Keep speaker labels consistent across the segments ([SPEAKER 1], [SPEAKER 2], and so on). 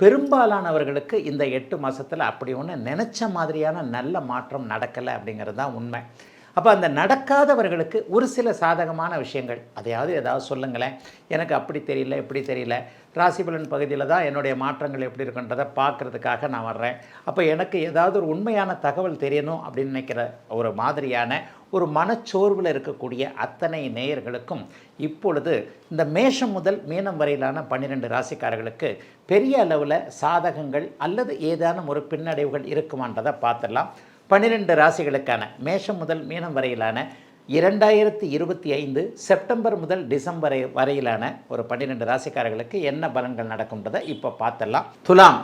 [SPEAKER 1] பெரும்பாலானவர்களுக்கு இந்த எட்டு மாதத்தில் அப்படி ஒன்று நினச்ச மாதிரியான நல்ல மாற்றம் நடக்கலை அப்படிங்கிறது தான் உண்மை. அப்போ அந்த நடக்காதவர்களுக்கு ஒரு சில சாதகமான விஷயங்கள். அதையாவது ஏதாவது சொல்லுங்களேன். எனக்கு அப்படி தெரியல இப்படி தெரியல. ராசிபலன் பகுதியில் தான் என்னுடைய மாற்றங்கள் எப்படி இருக்குன்றதை பார்க்குறதுக்காக நான் வர்றேன். அப்போ எனக்கு ஏதாவது ஒரு உண்மையான தகவல் தெரியணும் அப்படின்னு நினைக்கிற ஒரு மாதிரியான ஒரு மனச்சோர்வில் இருக்கக்கூடிய அத்தனை நேயர்களுக்கும் இப்பொழுது இந்த மேஷம் முதல் மீனம் வரையிலான பன்னிரெண்டு ராசிக்காரர்களுக்கு பெரிய அளவில் சாதகங்கள் அல்லது ஏதானும் ஒரு பின்னடைவுகள் இருக்குமான்றதை பார்த்துடலாம். பன்னிரெண்டு ராசிகளுக்கான மேஷம் முதல் மீனம் வரையிலான இரண்டாயிரத்தி இருபத்தி ஐந்து செப்டம்பர் முதல் டிசம்பர் வரையிலான ஒரு பன்னிரெண்டு ராசிக்காரர்களுக்கு என்ன பலன்கள் நடக்கும்ன்றதை இப்போ பார்த்தலாம் துலாம்.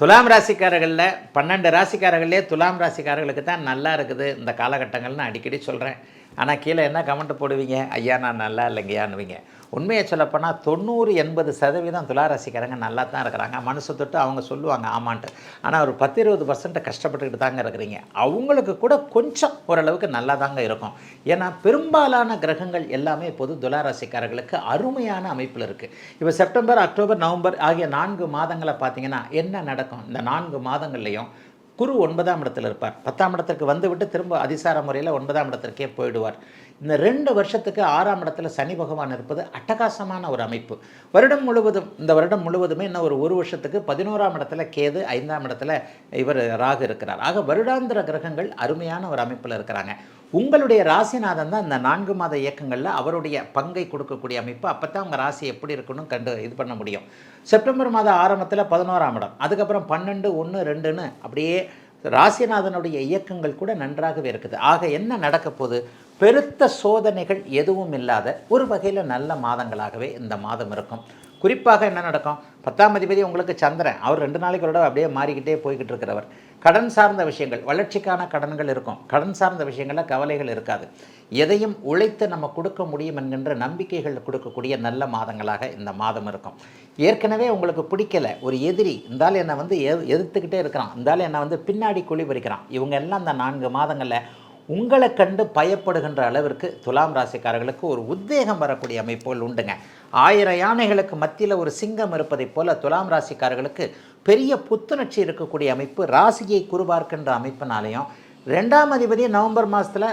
[SPEAKER 1] துலாம் ராசிக்காரர்களில் பன்னெண்டு ராசிக்காரர்களே துலாம் ராசிக்காரர்களுக்கு தான் நல்லா இருக்குது. இந்த காலகட்டங்கள்னு அடிக்கடி சொல்கிறேன் ஆனால் கீழே என்ன கமெண்ட் போடுவீங்க? ஐயா நான் நல்லா இல்லைங்கயான்னுவீங்க உண்மையை சொல்லப்போனால் தொண்ணூறு எண்பது சதவீதம் துலாரசிக்காரங்க நல்லா தான் இருக்கிறாங்க. மனசு தொட்டு அவங்க சொல்லுவாங்க ஆமான்ட்டு. ஆனால் ஒரு பத்து இருபது பர்சன்ட் கஷ்டப்பட்டுக்கிட்டு தாங்க இருக்கிறீங்க. அவங்களுக்கு கூட கொஞ்சம் ஓரளவுக்கு நல்லா தாங்க இருக்கும். ஏன்னா பெரும்பாலான கிரகங்கள் எல்லாமே இப்போது துளாராசிக்காரர்களுக்கு அருமையான அமைப்பில் இருக்குது இப்போ செப்டம்பர் அக்டோபர் நவம்பர் ஆகிய நான்கு மாதங்களை பார்த்தீங்கன்னா என்ன நடக்கும்? இந்த நான்கு மாதங்கள்லையும் குரு ஒன்பதாம் இடத்துல இருப்பார். பத்தாம் இடத்திற்கு வந்துவிட்டு திரும்ப அதிசார முறையில் ஒன்பதாம் இடத்திற்கே போயிடுவார். இந்த ரெண்டு வருஷத்துக்கு ஆறாம் இடத்துல சனி பகவான் இருப்பது அட்டகாசமான ஒரு அமைப்பு. வருடம் முழுவதும் இந்த வருடம் முழுவதுமே இன்னும் ஒரு ஒரு வருஷத்துக்கு பதினோராம் இடத்துல கேது ஐந்தாம் இடத்துல இவர் ராகு இருக்கிறார். ஆக வருடாந்திர கிரகங்கள் அருமையான ஒரு அமைப்பில் இருக்கிறாங்க. உங்களுடைய ராசிநாதன் தான் இந்த நான்கு மாத இயக்கங்களில் அவருடைய பங்கை கொடுக்கக்கூடிய அமைப்பு. அப்போ தான் உங்கள் ராசி எப்படி இருக்குன்னு கண்டு இது பண்ண முடியும். செப்டம்பர் மாத ஆரம்பத்தில் பதினோராம் இடம். அதுக்கப்புறம் பன்னெண்டு ஒன்று ரெண்டுன்னு அப்படியே ராசிநாதனுடைய இயக்கங்கள் கூட நன்றாகவே இருக்குது. ஆக என்ன நடக்க போகுது? பெருத்த சோதனைகள் எதுவும் இல்லாத ஒரு வகையில் நல்ல மாதங்களாகவே இந்த மாதம் இருக்கும். குறிப்பாக என்ன நடக்கும்? பத்தாம் அதிபதி உங்களுக்கு சந்திரன். அவர் ரெண்டு நாளைக்கு ஒரு அப்படியே மாறிக்கிட்டே போய்கிட்டு இருக்கிறவர். கடன் சார்ந்த விஷயங்கள் வளர்ச்சிக்கான கடன்கள் இருக்கும். கடன் சார்ந்த விஷயங்களில் கவலைகள் இருக்காது. எதையும் உழைத்து நம்ம கொடுக்க முடியும் என்கின்ற நம்பிக்கைகள் கொடுக்கக்கூடிய நல்ல மாதங்களாக இந்த மாதம் இருக்கும். ஏற்கனவே உங்களுக்கு பிடிக்கல. ஒரு எதிரி இருந்தாலும் என்னை வந்து எது எதிர்த்துக்கிட்டே இருக்கிறான். இருந்தாலும் என்னை வந்து பின்னாடி குழி பறிக்கிறான். இவங்க எல்லாம் இந்த நான்கு மாதங்களில் உங்களை கண்டு பயப்படுகின்ற அளவிற்கு துலாம் ராசிக்காரர்களுக்கு ஒரு உத்வேகம் வரக்கூடிய அமைப்புகள் உண்டுங்க. ஆயிரம் யானைகளுக்கு மத்தியில் ஒரு சிங்கம் இருப்பதைப் போல துலாம் ராசிக்காரர்களுக்கு பெரிய புத்துணர்ச்சி இருக்கக்கூடிய அமைப்பு ராசியை குறுபார்க்கின்ற அமைப்பினாலையும். ரெண்டாம் அதிபதி நவம்பர் மாதத்தில்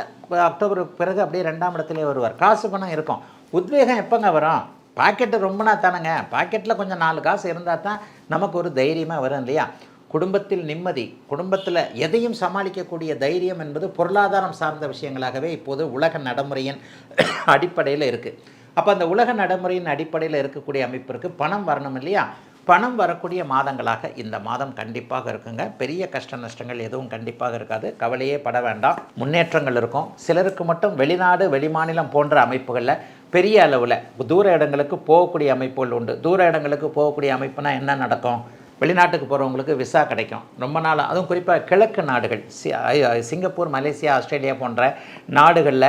[SPEAKER 1] அக்டோபர் பிறகு அப்படியே ரெண்டாம் இடத்துல வருவார். காசு பணம் இருக்கும். உத்வேகம் எப்போங்க வரும்? பாக்கெட்டு ரொம்பனா தானேங்க. பாக்கெட்டில் கொஞ்சம் நாலு காசு இருந்தால் தான் நமக்கு ஒரு தைரியமாக வரும் இல்லையா? குடும்பத்தில் நிம்மதி குடும்பத்தில் எதையும் சமாளிக்கக்கூடிய தைரியம் என்பது பொருளாதாரம் சார்ந்த விஷயங்களாகவே இப்போது உலக நடைமுறையின் அடிப்படையில் இருக்குது அப்போ அந்த உலக நடைமுறையின் அடிப்படையில் இருக்கக்கூடிய அமைப்பிற்கு பணம் வரணும் இல்லையா? பணம் வரக்கூடிய மாதங்களாக இந்த மாதம் கண்டிப்பாக இருக்குங்க. பெரிய கஷ்ட நஷ்டங்கள் எதுவும் கண்டிப்பாக இருக்காது. கவலையே பட வேண்டாம். முன்னேற்றங்கள் இருக்கும். சிலருக்கு மட்டும் வெளிநாடு வெளிமாநிலம் போன்ற அமைப்புகளில் பெரிய அளவில் தூர இடங்களுக்கு போகக்கூடிய அமைப்புகள் உண்டு. தூர இடங்களுக்கு போகக்கூடிய அமைப்புனா என்ன நடக்கும்? வெளிநாட்டுக்கு போகிறவங்களுக்கு விசா கிடைக்கும். ரொம்ப நாள் அதுவும் குறிப்பாக கிழக்கு நாடுகள் சிங்கப்பூர் மலேசியா ஆஸ்திரேலியா போன்ற நாடுகளில்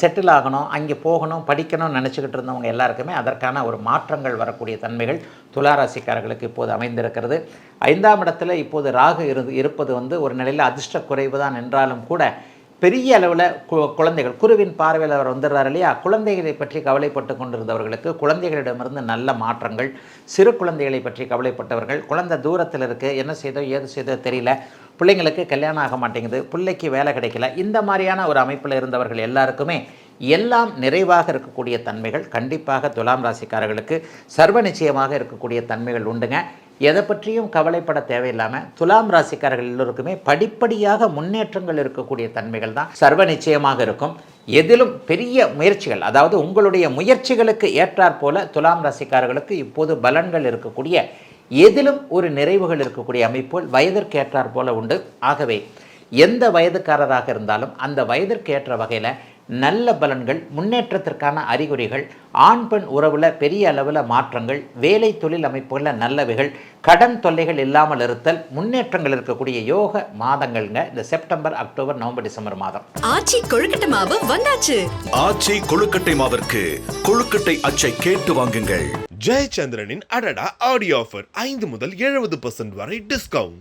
[SPEAKER 1] செட்டில் ஆகணும் அங்கே போகணும் படிக்கணும்னு நினச்சிக்கிட்டு இருந்தவங்க எல்லாருக்குமே அதற்கான ஒரு மாற்றங்கள் வரக்கூடிய தன்மைகள் துளாராசிக்காரர்களுக்கு இப்போது அமைந்திருக்கிறது. ஐந்தாம் இடத்துல இப்போது ராகு இருந்து இருப்பது வந்து ஒரு நிலையில் அதிர்ஷ்ட குறைவு தான் என்றாலும் கூட பெரிய அளவில் கு குழந்தைகள் குருவின் பார்வையில் அவர் வந்துடுறார் இல்லையா? குழந்தைகளை பற்றி கவலைப்பட்டு கொண்டிருந்தவர்களுக்கு குழந்தைகளிடமிருந்து நல்ல மாற்றங்கள் சிறு குழந்தைகளை பற்றி கவலைப்பட்டவர்கள் குழந்தை தூரத்தில் இருக்குது என்ன செய்தோ ஏது செய்தோ தெரியல பிள்ளைங்களுக்கு கல்யாணம் ஆக மாட்டேங்குது பிள்ளைக்கு வேலை கிடைக்கல இந்த மாதிரியான ஒரு அமைப்பில் இருந்தவர்கள் எல்லாருக்குமே எல்லாம் நிறைவாக இருக்கக்கூடிய தன்மைகள் கண்டிப்பாக துலாம் ராசிக்காரர்களுக்கு சர்வ நிச்சயமாக இருக்கக்கூடிய தன்மைகள் உண்டுங்க. எதை பற்றியும் கவலைப்பட தேவையில்லாமல் துலாம் ராசிக்காரர்கள் எல்லோருக்குமே படிப்படியாக முன்னேற்றங்கள் இருக்கக்கூடிய தன்மைகள் தான் சர்வ நிச்சயமாக இருக்கும். எதிலும் பெரிய முயற்சிகள் அதாவது உங்களுடைய முயற்சிகளுக்கு ஏற்றாற் போல துலாம் ராசிக்காரர்களுக்கு இப்போது பலன்கள் இருக்கக்கூடிய எதிலும் ஒரு நிறைவுகள் இருக்கக்கூடிய அமைப்புகள் வயதிற்கு ஏற்றாற் போல உண்டு. ஆகவே எந்த வயதுக்காரராக இருந்தாலும் அந்த வயதிற்கு ஏற்ற வகையில் நல்ல பலன்கள் முன்னேற்றத்திற்கான அறிகுறிகள் ஆண் பெண் உறவில் பெரிய அளவில் மாற்றங்கள் வேலை தொழில் அமைப்புகளில் நல்லவைகள் கடன் தொல்லைகள் இல்லாமல் இருத்தல் முன்னேற்றங்கள் இருக்கக்கூடிய யோக மாதங்கள்ங்க. இந்த செப்டம்பர் அக்டோபர் நவம்பர் டிசம்பர் மாதம்.
[SPEAKER 2] ஆச்சி கொழுக்கட்டை மாவு வந்தாச்சு.
[SPEAKER 3] ஆச்சி கொழுக்கட்டை மாவிற்கு கொழுக்கட்டை அச்சை கேட்டு வாங்குங்கள்.
[SPEAKER 4] ஜெயச்சந்திரனின் அடடா ஆடியோ ஆஃபர் ஐந்து முதல் எழுபது பர்சன்ட் வரை டிஸ்கவுண்ட்